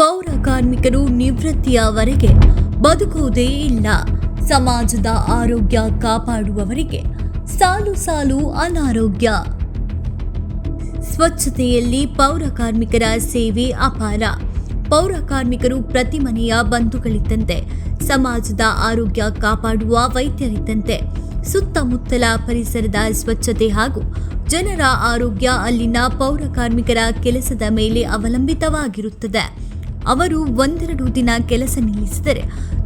ಪೌರ ಕಾರ್ಮಿಕರು ನಿವೃತ್ತಿಯವರೆಗೆ ಬದುಕುವುದೇ ಇಲ್ಲ. ಸಮಾಜದ ಆರೋಗ್ಯ ಕಾಪಾಡುವವರಿಗೆ ಸಾಲು ಸಾಲು ಅನಾರೋಗ್ಯ. ಸ್ವಚ್ಛತೆಯಲ್ಲಿ ಪೌರ ಕಾರ್ಮಿಕರ ಸೇವೆ ಅಪಾರ. ಪೌರ ಕಾರ್ಮಿಕರು ಪ್ರತಿ ಮನೆಯ ಬಂಧುಗಳಿದ್ದಂತೆ, ಸಮಾಜದ ಆರೋಗ್ಯ ಕಾಪಾಡುವ ವೈದ್ಯರಿದ್ದಂತೆ, ಸುತ್ತಮುತ್ತಲ ಪರಿಸರದ ಸ್ವಚ್ಛತೆ ಹಾಗೂ ಜನರ ಆರೋಗ್ಯ ಅಲ್ಲಿನ ಪೌರ ಕಾರ್ಮಿಕರ ಕೆಲಸದ ಮೇಲೆ ಅವಲಂಬಿತವಾಗಿರುತ್ತದೆ. ಅವರು ಒಂದೆರಡು ದಿನ ಕೆಲಸ ನಿಲ್ಲಿಸಿದರೆ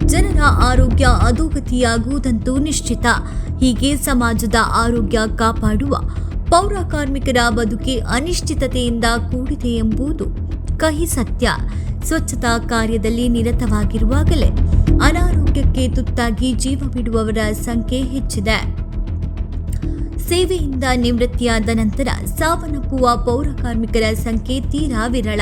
ಜನರ ಆರೋಗ್ಯ ಅಧೋಗತಿಯಾಗುವುದಂತೂ ನಿಶ್ಚಿತ. ಹೀಗೆ ಸಮಾಜದ ಆರೋಗ್ಯ ಕಾಪಾಡುವ ಪೌರ ಕಾರ್ಮಿಕರ ಬದುಕೆ ಅನಿಶ್ಚಿತತೆಯಿಂದ ಕೂಡಿದೆ ಎಂಬುದು ಕಹಿ ಸತ್ಯ. ಸ್ವಚ್ಛತಾ ಕಾರ್ಯದಲ್ಲಿ ನಿರತವಾಗಿರುವಾಗಲೇ ಅನಾರೋಗ್ಯಕ್ಕೆ ತುತ್ತಾಗಿ ಜೀವ ಬಿಡುವವರ ಸಂಖ್ಯೆ ಹೆಚ್ಚಿದೆ. ಸೇವೆಯಿಂದ ನಿವೃತ್ತಿಯಾದ ನಂತರ ಸಾವನ್ನಪ್ಪುವ ಪೌರ ಕಾರ್ಮಿಕರ ಸಂಖ್ಯೆ ತೀರಾ ವಿರಳ.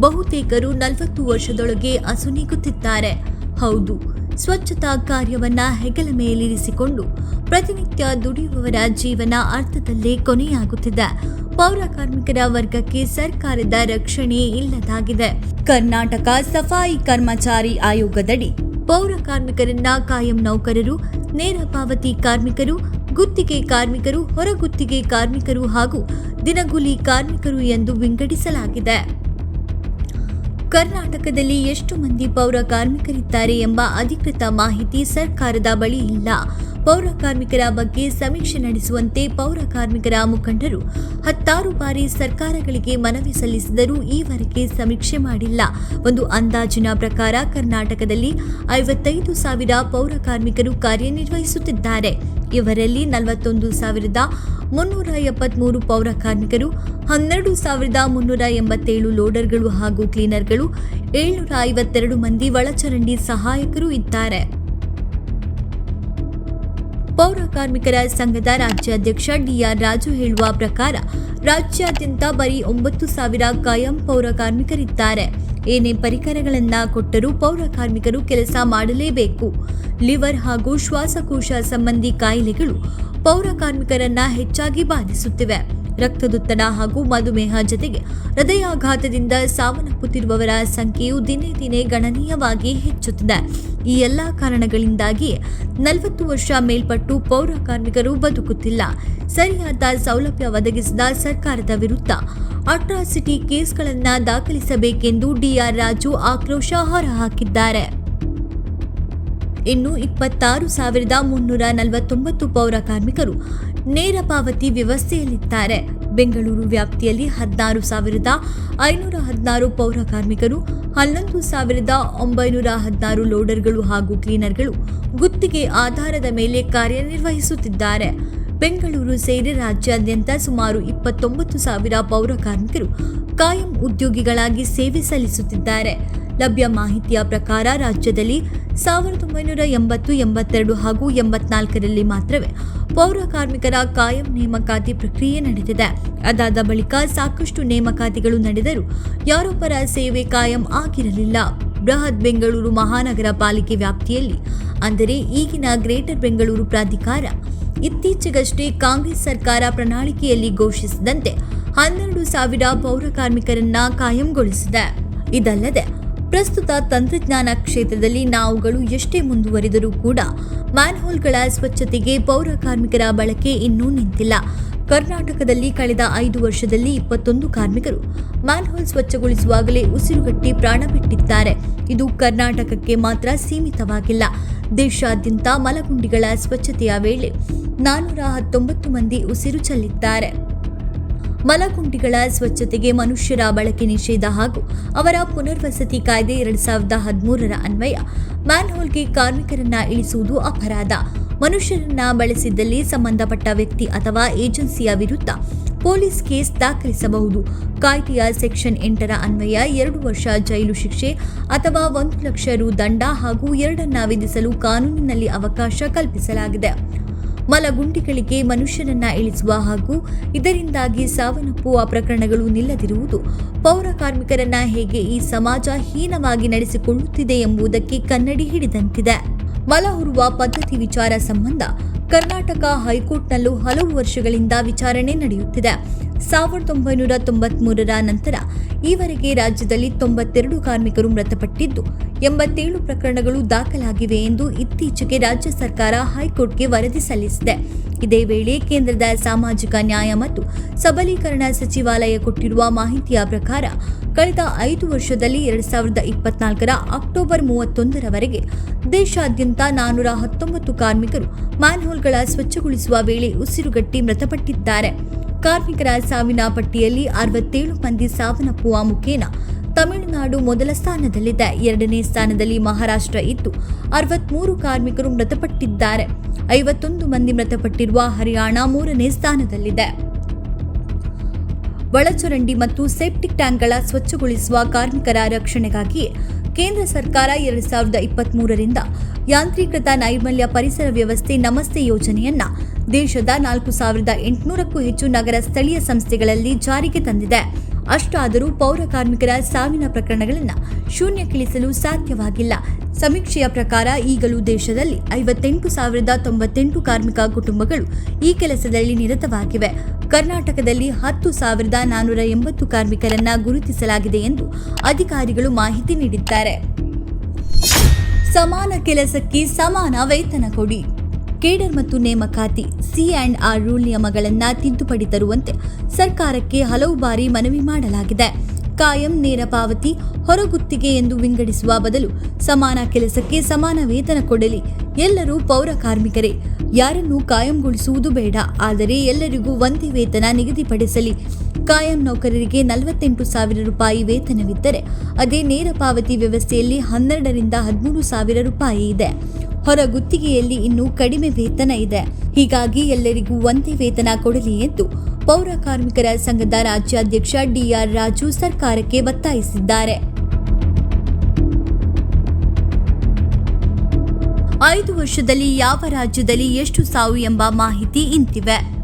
ಬಹುತೇಕರು ನಲವತ್ತು ವರ್ಷದೊಳಗೆ ಅಸುನೀಗುತ್ತಿದ್ದಾರೆ ಹೌದು, ಸ್ವಚ್ಛತಾ ಕಾರ್ಯವನ್ನ ಹೆಗಲ ಮೇಲಿರಿಸಿಕೊಂಡು ಪ್ರತಿನಿತ್ಯ ದುಡಿಯುವವರ ಜೀವನ ಅರ್ಥದಲ್ಲೇ ಕೊನೆಯಾಗುತ್ತಿದೆ. ಪೌರ ಕಾರ್ಮಿಕರ ವರ್ಗಕ್ಕೆ ಸರ್ಕಾರದ ರಕ್ಷಣೆ ಇಲ್ಲದಾಗಿದೆ. ಕರ್ನಾಟಕ ಸಫಾಯಿ ಕರ್ಮಚಾರಿ ಆಯೋಗದಡಿ ಪೌರ ಕಾರ್ಮಿಕರನ್ನ ಕಾಯಂ ನೌಕರರು, ನೇರ ಪಾವತಿ ಕಾರ್ಮಿಕರು, ಗುತ್ತಿಗೆ ಕಾರ್ಮಿಕರು, ಹೊರಗುತ್ತಿಗೆ ಕಾರ್ಮಿಕರು ಹಾಗೂ ದಿನಗೂಲಿ ಕಾರ್ಮಿಕರು ಎಂದು ವಿಂಗಡಿಸಲಾಗಿದೆ. ಕರ್ನಾಟಕದಲ್ಲಿ ಎಷ್ಟು ಮಂದಿ ಪೌರ ಕಾರ್ಮಿಕರಿದ್ದಾರೆ ಎಂಬ ಅಧಿಕೃತ ಮಾಹಿತಿ ಸರ್ಕಾರದ ಬಳಿ ಇಲ್ಲ. ಪೌರ ಕಾರ್ಮಿಕರ ಬಗ್ಗೆ ಸಮೀಕ್ಷೆ ನಡೆಸುವಂತೆ ಪೌರ ಕಾರ್ಮಿಕರ ಮುಖಂಡರು ಹತ್ತಾರು ಬಾರಿ ಸರ್ಕಾರಗಳಿಗೆ ಮನವಿ ಸಲ್ಲಿಸಿದರೂ ಈವರೆಗೆ ಸಮೀಕ್ಷೆ ಮಾಡಿಲ್ಲ. ಒಂದು ಅಂದಾಜಿನ ಪ್ರಕಾರ ಕರ್ನಾಟಕದಲ್ಲಿ ಐವತ್ತೈದು ಸಾವಿರ ಪೌರ ಕಾರ್ಮಿಕರು ಕಾರ್ಯನಿರ್ವಹಿಸುತ್ತಿದ್ದಾರೆ. ಇವರಲ್ಲಿ ನಲವತ್ತೊಂದು ಸಾವಿರದ ಮುನ್ನೂರ ಎಪ್ಪತ್ಮೂರು ಪೌರ ಕಾರ್ಮಿಕರು, ಹನ್ನೆರಡು ಸಾವಿರದ ಮುನ್ನೂರ ಎಂಬತ್ತೇಳು ಲೋಡರ್ಗಳು ಹಾಗೂ ಕ್ಲೀನರ್ಗಳು, ಏಳ್ನೂರ ಐವತ್ತೆರಡು ಮಂದಿ ಒಳಚರಂಡಿ ಸಹಾಯಕರು ಇದ್ದಾರೆ. ಪೌರ ಕಾರ್ಮಿಕರ ಸಂಘದ ರಾಜ್ಯಾಧ್ಯಕ್ಷ ಡಿಆರ್ ರಾಜು ಹೇಳುವ ಪ್ರಕಾರ, ರಾಜ್ಯಾದ್ಯಂತ ಬರೀ ಒಂಬತ್ತು ಸಾವಿರ ಕಾಯಂ ಪೌರ ಕಾರ್ಮಿಕರಿದ್ದಾರೆ. ಏನೇ ಪರಿಕರಗಳನ್ನು ಕೊಟ್ಟರೂ ಪೌರ ಕಾರ್ಮಿಕರು ಕೆಲಸ ಮಾಡಲೇಬೇಕು. ಲಿವರ್ ಹಾಗೂ ಶ್ವಾಸಕೋಶ ಸಂಬಂಧಿ ಕಾಯಿಲೆಗಳು ಪೌರ ಕಾರ್ಮಿಕರನ್ನ ಹೆಚ್ಚಾಗಿ ಬಾಧಿಸುತ್ತಿವೆ. ರಕ್ತದೊತ್ತಡ ಹಾಗೂ ಮಧುಮೇಹ ಜೊತೆಗೆ ಹೃದಯಾಘಾತದಿಂದ ಸಾವನ್ನಪ್ಪುತ್ತಿರುವವರ ಸಂಖ್ಯೆಯು ದಿನೇ ದಿನೇ ಗಣನೀಯವಾಗಿ ಹೆಚ್ಚುತ್ತಿದೆ. ಈ ಎಲ್ಲ ಕಾರಣಗಳಿಂದಾಗಿ ನಲವತ್ತು ವರ್ಷ ಮೇಲ್ಪಟ್ಟು ಪೌರ ಕಾರ್ಮಿಕರು ಬದುಕುತ್ತಿಲ್ಲ. ಸರಿಯಾದ ಸೌಲಭ್ಯ ಒದಗಿಸಿದ ಸರ್ಕಾರದ ವಿರುದ್ಧ ಅಟ್ರಾಸಿಟಿ ಕೇಸ್ಗಳನ್ನು ದಾಖಲಿಸಬೇಕೆಂದು ಡಿಆರ್ ರಾಜು ಆಕ್ರೋಶ ಹೊರಹಾಕಿದ್ದಾರೆ. ಇನ್ನು ಇಪ್ಪತ್ತಾರು ಸಾವಿರದ ಮುನ್ನೂರ ನಲವತ್ತೊಂಬತ್ತು ಪೌರ ಕಾರ್ಮಿಕರು ನೇರ ಪಾವತಿ ವ್ಯವಸ್ಥೆಯಲ್ಲಿದ್ದಾರೆ. ಬೆಂಗಳೂರು ವ್ಯಾಪ್ತಿಯಲ್ಲಿ ಹದಿನಾರು ಸಾವಿರದ ಐನೂರ ಹದಿನಾರು ಪೌರ ಕಾರ್ಮಿಕರು, ಹನ್ನೊಂದು ಸಾವಿರದ ಒಂಬೈನೂರ ಹದಿನಾರು ಲೋಡರ್ಗಳು ಹಾಗೂ ಕ್ಲೀನರ್ಗಳು ಗುತ್ತಿಗೆ ಆಧಾರದ ಮೇಲೆ ಕಾರ್ಯನಿರ್ವಹಿಸುತ್ತಿದ್ದಾರೆ. ಬೆಂಗಳೂರು ಸೇರಿ ರಾಜ್ಯಾದ್ಯಂತ ಸುಮಾರು ಇಪ್ಪತ್ತೊಂಬತ್ತು ಸಾವಿರ ಪೌರ ಕಾರ್ಮಿಕರು ಕಾಯಂ ಉದ್ಯೋಗಿಗಳಾಗಿ ಸೇವೆ ಸಲ್ಲಿಸುತ್ತಿದ್ದಾರೆ. ಲಭ್ಯ ಮಾಹಿತಿಯ ಪ್ರಕಾರ ರಾಜ್ಯದಲ್ಲಿ ಸಾವಿರದ ಒಂಬೈನೂರ ಎಂಬತ್ತು, ಎಂಬತ್ತೆರಡು ಹಾಗೂ ಎಂಬತ್ನಾಲ್ಕರಲ್ಲಿ ಮಾತ್ರವೇ ಪೌರ ಕಾರ್ಮಿಕರ ಕಾಯಂ ನೇಮಕಾತಿ ಪ್ರಕ್ರಿಯೆ ನಡೆದಿದೆ. ಅದಾದ ಬಳಿಕ ಸಾಕಷ್ಟು ನೇಮಕಾತಿಗಳು ನಡೆದರೂ ಯಾರೊಬ್ಬರ ಸೇವೆ ಕಾಯಂ ಆಗಿರಲಿಲ್ಲ. ಬೃಹತ್ ಬೆಂಗಳೂರು ಮಹಾನಗರ ಪಾಲಿಕೆ ವ್ಯಾಪ್ತಿಯಲ್ಲಿ, ಅಂದರೆ ಈಗಿನ ಗ್ರೇಟರ್ ಬೆಂಗಳೂರು ಪ್ರಾಧಿಕಾರ, ಇತ್ತೀಚೆಗಷ್ಟೇ ಕಾಂಗ್ರೆಸ್ ಸರ್ಕಾರ ಪ್ರಣಾಳಿಕೆಯಲ್ಲಿ ಘೋಷಿಸಿದಂತೆ ಹನ್ನೆರಡು ಸಾವಿರ ಪೌರ ಕಾರ್ಮಿಕರನ್ನ ಕಾಯಂಗೊಳಿಸಿದೆ. ಇದಲ್ಲದೆ ಪ್ರಸ್ತುತ ತಂತ್ರಜ್ಞಾನ ಕ್ಷೇತ್ರದಲ್ಲಿ ನಾವುಗಳು ಎಷ್ಟೇ ಮುಂದುವರಿದರೂ ಕೂಡ ಮ್ಯಾನ್ಹೋಲ್ಗಳ ಸ್ವಚ್ಛತೆಗೆ ಪೌರ ಕಾರ್ಮಿಕರ ಬಳಕೆ ಇನ್ನೂ ನಿಂತಿಲ್ಲ. ಕರ್ನಾಟಕದಲ್ಲಿ ಕಳೆದ ಐದು ವರ್ಷದಲ್ಲಿ ಇಪ್ಪತ್ತೊಂದು ಕಾರ್ಮಿಕರು ಮ್ಯಾನ್ಹೋಲ್ ಸ್ವಚ್ಛಗೊಳಿಸುವಾಗಲೇ ಉಸಿರುಗಟ್ಟಿ ಪ್ರಾಣ ಬಿಟ್ಟಿದ್ದಾರೆ. ಇದು ಕರ್ನಾಟಕಕ್ಕೆ ಮಾತ್ರ ಸೀಮಿತವಾಗಿಲ್ಲ. ದೇಶಾದ್ಯಂತ ಮಲಗುಂಡಿಗಳ ಸ್ವಚ್ಛತೆಯ ವೇಳೆ ನಾನ್ನೂರ ಹತ್ತೊಂಬತ್ತು ಮಂದಿ ಉಸಿರು ಚೆಲ್ಲಿದ್ದಾರೆ. ಮಲಗುಂಡಿಗಳ ಸ್ವಚ್ಛತೆಗೆ ಮನುಷ್ಯರ ಬಳಕೆ ನಿಷೇಧ ಹಾಗೂ ಅವರ ಪುನರ್ವಸತಿ ಕಾಯ್ದೆ ಎರಡ್ ಸಾವಿರದ ಹದಿಮೂರರ ಅನ್ವಯ. ಮ್ಯಾನ್ಹೋಲ್ಗೆ ಕಾರ್ಮಿಕರನ್ನ ಇಳಿಸುವುದು ಅಪರಾಧ. ಮನುಷ್ಯರನ್ನ ಬಳಸಿದ್ದಲ್ಲಿ ಸಂಬಂಧಪಟ್ಟ ವ್ಯಕ್ತಿ ಅಥವಾ ಏಜೆನ್ಸಿಯ ವಿರುದ್ಧ ಪೊಲೀಸ್ ಕೇಸ್ ದಾಖಲಿಸಬಹುದು. ಕಾಯ್ದೆಯ ಸೆಕ್ಷನ್ ಎಂಟರ ಅನ್ವಯ ಎರಡು ವರ್ಷ ಜೈಲು ಶಿಕ್ಷೆ ಅಥವಾ ಒಂದು ಲಕ್ಷ ರು ದಂಡ ಹಾಗೂ ಎರಡನ್ನ ವಿಧಿಸಲು ಕಾನೂನಿನಲ್ಲಿ ಅವಕಾಶ ಕಲ್ಪಿಸಲಾಗಿದೆ. ಮಲಗುಂಡಿಗಳಿಗೆ ಮನುಷ್ಯನನ್ನ ಇಳಿಸುವ ಹಾಗೂ ಇದರಿಂದಾಗಿ ಸಾವನ್ನಪ್ಪುವ ಪ್ರಕರಣಗಳು ನಿಲ್ಲದಿರುವುದು. ಪೌರ ಕಾರ್ಮಿಕರನ್ನ ಹೇಗೆ ಈ ಸಮಾಜ ಹೀನವಾಗಿ ನಡೆಸಿಕೊಳ್ಳುತ್ತಿದೆ ಎಂಬುದಕ್ಕೆ ಕನ್ನಡಿ ಹಿಡಿದಂತಿದೆ. ಮಲ ಹೊರುವ ಪದ್ಧತಿ ವಿಚಾರ ಸಂಬಂಧ ಕರ್ನಾಟಕ ಹೈಕೋರ್ಟ್ನಲ್ಲೂ ಹಲವು ವರ್ಷಗಳಿಂದ ವಿಚಾರಣೆ ನಡೆಯುತ್ತಿದೆ. ಸಾವಿರದ ಒಂಬೈನೂರ ತೊಂಬತ್ಮೂರರ ನಂತರ ಈವರೆಗೆ ರಾಜ್ಯದಲ್ಲಿ ತೊಂಬತ್ತೆರಡು ಕಾರ್ಮಿಕರು ಮೃತಪಟ್ಟಿದ್ದು, ಎಂಬತ್ತೇಳು ಪ್ರಕರಣಗಳು ದಾಖಲಾಗಿವೆ ಎಂದು ಇತ್ತೀಚೆಗೆ ರಾಜ್ಯ ಸರ್ಕಾರ ಹೈಕೋರ್ಟ್ಗೆ ವರದಿ ಸಲ್ಲಿಸಿದೆ. ಇದೇ ವೇಳೆ ಕೇಂದ್ರದ ಸಾಮಾಜಿಕ ನ್ಯಾಯ ಮತ್ತು ಸಬಲೀಕರಣ ಸಚಿವಾಲಯ ಕೊಟ್ಟಿರುವ ಮಾಹಿತಿಯ ಪ್ರಕಾರ, ಕಳೆದ ಐದು ವರ್ಷದಲ್ಲಿ ಎರಡ್ ಸಾವಿರದ ಇಪ್ಪತ್ನಾಲ್ಕರ ಅಕ್ಟೋಬರ್ ಮೂವತ್ತೊಂದರವರೆಗೆ ದೇಶಾದ್ಯಂತ ನಾನೂರ ಹತ್ತೊಂಬತ್ತು ಕಾರ್ಮಿಕರು ಮ್ಯಾನ್ಹೋಲ್ಗಳ ಸ್ವಚ್ಛಗೊಳಿಸುವ ವೇಳೆ ಉಸಿರುಗಟ್ಟಿ ಮೃತಪಟ್ಟಿದ್ದಾರೆ. ಕಾರ್ಮಿಕರ ಸಾವಿನ ಪಟ್ಟಿಯಲ್ಲಿ ಅರವತ್ತೇಳು ಮಂದಿ ಸಾವನ್ನಪ್ಪುವ ಮುಖೇನ ತಮಿಳುನಾಡು ಮೊದಲ ಸ್ಥಾನದಲ್ಲಿದೆ. ಎರಡನೇ ಸ್ಥಾನದಲ್ಲಿ ಮಹಾರಾಷ್ಟ್ರ ಇದ್ದು ಅರವತ್ಮೂರು ಕಾರ್ಮಿಕರು ಮೃತಪಟ್ಟಿದ್ದಾರೆ. ಐವತ್ತೊಂದು ಮಂದಿ ಮೃತಪಟ್ಟಿರುವ ಹರಿಯಾಣ ಮೂರನೇ ಸ್ಥಾನದಲ್ಲಿದೆ. ಒಳಚರಂಡಿ ಮತ್ತು ಸೆಪ್ಟಿಕ್ ಟ್ಯಾಂಕ್ಗಳ ಸ್ವಚ್ಛಗೊಳಿಸುವ ಕಾರ್ಮಿಕರ ರಕ್ಷಣೆಗಾಗಿ ಕೇಂದ್ರ ಸರ್ಕಾರ ಎರಡ್ ಸಾವಿರದ ಇಪ್ಪತ್ಮೂರರಿಂದ ಯಾಂತ್ರೀಕೃತ ನೈರ್ಮಲ್ಯ ಪರಿಸರ ವ್ಯವಸ್ಥೆ ನಮಸ್ತೆ ಯೋಜನೆಯನ್ನ ದೇಶದ ನಾಲ್ಕು ಸಾವಿರದ ಎಂಟುನೂರಕ್ಕೂ ಹೆಚ್ಚು ನಗರ ಸ್ಥಳೀಯ ಸಂಸ್ಥೆಗಳಲ್ಲಿ ಜಾರಿಗೆ ತಂದಿದೆ. ಅಷ್ಟಾದರೂ ಪೌರ ಕಾರ್ಮಿಕರ ಸಾವಿನ ಪ್ರಕರಣಗಳನ್ನು ಶೂನ್ಯಕ್ಕಿಳಿಸಲು ಸಾಧ್ಯವಾಗಿಲ್ಲ. ಸಮೀಕ್ಷೆಯ ಪ್ರಕಾರ ಈಗಲೂ ದೇಶದಲ್ಲಿ ಐವತ್ತೆಂಟು ಸಾವಿರದ ತೊಂಬತ್ತೆಂಟು ಕಾರ್ಮಿಕ ಕುಟುಂಬಗಳು ಈ ಕೆಲಸದಲ್ಲಿ ನಿರತವಾಗಿವೆ. ಕರ್ನಾಟಕದಲ್ಲಿ ಹತ್ತು ಸಾವಿರದ ನಾನ್ನೂರ ಎಂಬತ್ತು ಕಾರ್ಮಿಕರನ್ನ ಗುರುತಿಸಲಾಗಿದೆ ಎಂದು ಅಧಿಕಾರಿಗಳು ಮಾಹಿತಿ ನೀಡಿದ್ದಾರೆ. ಸಮಾನ ಕೆಲಸಕ್ಕೆ ಸಮಾನ ವೇತನ ಕೊಡಿ. ಕೇಡರ್ ಮತ್ತು ನೇಮಕಾತಿ, ಸಿ ಆ್ಯಂಡ್ ಆರ್ ರೂಲ್ ನಿಯಮಗಳನ್ನು ತಿದ್ದುಪಡಿ ತರುವಂತೆ ಸರ್ಕಾರಕ್ಕೆ ಹಲವು ಬಾರಿ ಮನವಿ ಮಾಡಲಾಗಿದೆ. ಕಾಯಂ ನೇರ ಪಾವತಿ, ಹೊರಗುತ್ತಿಗೆ ಎಂದು ವಿಂಗಡಿಸುವ ಬದಲು ಸಮಾನ ಕೆಲಸಕ್ಕೆ ಸಮಾನ ವೇತನ ಕೊಡಲಿ. ಎಲ್ಲರೂ ಪೌರ ಕಾರ್ಮಿಕರೇ. ಯಾರನ್ನು ಕಾಯಂಗೊಳಿಸುವುದು ಬೇಡ. ಆದರೆ ಎಲ್ಲರಿಗೂ ಒಂದೇ ವೇತನ ನಿಗದಿಪಡಿಸಲಿ. ಕಾಯಂ ನೌಕರರಿಗೆ ನಲವತ್ತೆಂಟು ಸಾವಿರ ರೂಪಾಯಿ ವೇತನವಿದ್ದರೆ, ಅದೇ ನೇರ ಪಾವತಿ ವ್ಯವಸ್ಥೆಯಲ್ಲಿ ಹನ್ನೆರಡರಿಂದ ಹದಿಮೂರು ಸಾವಿರ ರೂಪಾಯಿ ಇದೆ. ಹೊರ ಗುತ್ತಿಗೆಯಲ್ಲಿ ಇನ್ನೂ ಕಡಿಮೆ ವೇತನ ಇದೆ. ಹೀಗಾಗಿ ಎಲ್ಲರಿಗೂ ಒಂದೇ ವೇತನ ಕೊಡಲಿ ಎಂದು ಪೌರ ಕಾರ್ಮಿಕರ ಸಂಘದ ರಾಜ್ಯಾಧ್ಯಕ್ಷ ಡಿಆರ್ ರಾಜು ಸರ್ಕಾರಕ್ಕೆ ಒತ್ತಾಯಿಸಿದ್ದಾರೆ. ಐದು ವರ್ಷದಲ್ಲಿ ಯಾವ ರಾಜ್ಯದಲ್ಲಿ ಎಷ್ಟು ಸಾವು ಎಂಬ ಮಾಹಿತಿ ಇಂತಿವೆ.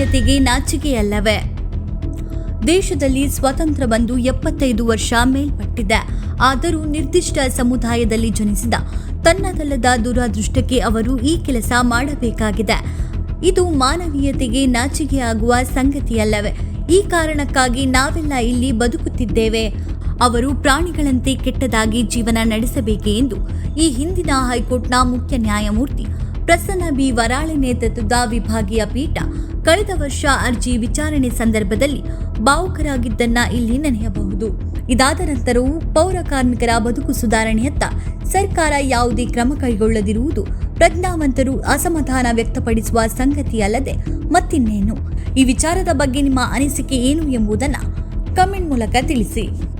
ಮಾನವೀಯತೆಗೆ ನಾಚಿಕೆಯಲ್ಲವೇ? ದೇಶದಲ್ಲಿ ಸ್ವಾತಂತ್ರ್ಯ ಬಂದು ಎಪ್ಪತ್ತೈದು ವರ್ಷ ಮೇಲ್ಪಟ್ಟಿದೆ. ಆದರೂ ನಿರ್ದಿಷ್ಟ ಸಮುದಾಯದಲ್ಲಿ ಜನಿಸಿದ ತನ್ನದಲ್ಲದ ದುರಾದೃಷ್ಟಕ್ಕೆ ಅವರು ಈ ಕೆಲಸ ಮಾಡಬೇಕಾಗಿದೆ. ಇದು ಮಾನವೀಯತೆಗೆ ನಾಚಿಕೆಯಾಗುವ ಸಂಗತಿಯಲ್ಲವೇ? ಈ ಕಾರಣಕ್ಕಾಗಿ ನಾವೆಲ್ಲ ಇಲ್ಲಿ ಬದುಕುತ್ತಿದ್ದೇವೆ. ಅವರು ಪ್ರಾಣಿಗಳಂತೆ ಕೆಟ್ಟದಾಗಿ ಜೀವನ ನಡೆಸಬೇಕೆ ಎಂದು ಈ ಹಿಂದಿನ ಹೈಕೋರ್ಟ್ನ ಮುಖ್ಯ ನ್ಯಾಯಮೂರ್ತಿ ಪ್ರಸನ್ನ ಬಿ. ವರಾಳೆ ನೇತೃತ್ವದ ವಿಭಾಗೀಯ ಪೀಠ ಕಳೆದ ವರ್ಷ ಅರ್ಜಿ ವಿಚಾರಣೆ ಸಂದರ್ಭದಲ್ಲಿ ಭಾವುಕರಾಗಿದ್ದನ್ನ ಇಲ್ಲಿ ನೆನೆಯಬಹುದು. ಇದಾದ ನಂತರವೂ ಪೌರ ಕಾರ್ಮಿಕರ ಬದುಕು ಸುಧಾರಣೆಯತ್ತ ಸರ್ಕಾರ ಯಾವುದೇ ಕ್ರಮ ಕೈಗೊಳ್ಳದಿರುವುದು ಪ್ರಜ್ಞಾವಂತರು ಅಸಮಾಧಾನ ವ್ಯಕ್ತಪಡಿಸುವ ಸಂಗತಿಯಲ್ಲದೆ ಮತ್ತಿನ್ನೇನು? ಈ ವಿಚಾರದ ಬಗ್ಗೆ ನಿಮ್ಮ ಅನಿಸಿಕೆ ಏನು ಎಂಬುದನ್ನು ಕಮೆಂಟ್ ಮೂಲಕ ತಿಳಿಸಿ.